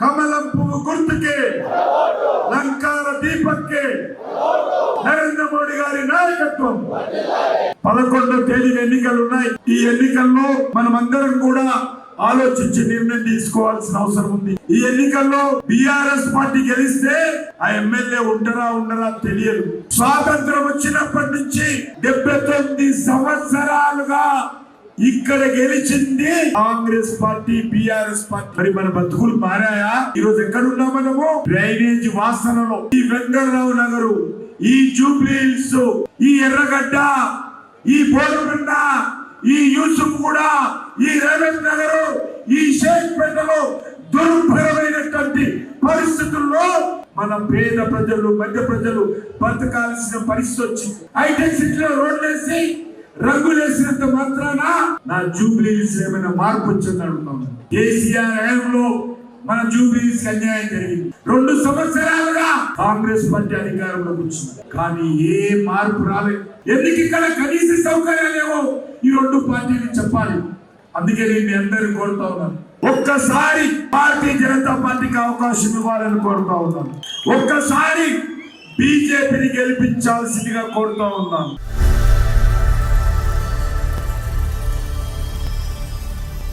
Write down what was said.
కమలం పువ్వు గుర్తుకే. లంకార దీపక్కే. నరేంద్ర మోడీ గారి నాయకత్వం. పదకొండో తేదీ ఎన్నికలు ఉన్నాయి ఈ ఎన్నికల్లో మనమందరం కూడా ఆలోచించి నిర్ణయం తీసుకోవాల్సిన అవసరం ఉంది. ఈ ఎన్నికల్లో బిఆర్ఎస్ పార్టీ గెలిస్తే ఆ ఎమ్మెల్యే ఉండరా ఉండరా తెలియదు. స్వాతంత్రం వచ్చినప్పటి నుంచి డెబ్బై తొమ్మిది సంవత్సరాలుగా ఇక్కడ గెలిచింది కాంగ్రెస్ పార్టీ బిఆర్ఎస్ పార్టీ. మరి మన బతుకులు మారాయా? ఈ రోజు ఎక్కడున్నా మనము? డ్రైనేజ్ వాసనలో. ఈ వెంకటరావు నగరు ఈ జూబ్లీ ఈ ఎర్రగడ్డ ఈ బోరుగడ్డ ఈ యూసుఫ్ కూడా ఈ రేవంత్ నగర్ ఈ షేక్పేటలో దుర్భరమైనటువంటి పరిస్థితుల్లో మన పేద ప్రజలు మధ్య ప్రజలు బతకాల్సిన పరిస్థితి వచ్చింది. హైటెక్ సిటీలో రోడ్లు వేసి రంగులేసినంత మాత్రాన నా జూబ్లీస్ ఏమైనా మార్పు వచ్చింది అడుగుతాను కేసీఆర్ హయాంలో మన జూబ్లీస్ అన్యాయం జరిగింది. రెండు సంవత్సరాలుగా కాంగ్రెస్ పార్టీ అధికారంలోకి వచ్చింది. కానీ ఏ మార్పు రాలేదు. ఎందుకు ఇక్కడ కనీస సౌకర్యాలు లేవో ఈ రెండు పార్టీలు చెప్పాలి. అందుకే నేను మీ అందరిని కోరుతా ఉన్నాను. ఒక్కసారి భారతీయ జనతా పార్టీకి అవకాశం ఇవ్వాలని కోరుతా ఉన్నాను. ఒక్కసారి బీజేపీని గెలిపించాల్సిందిగా కోరుతా ఉన్నాను.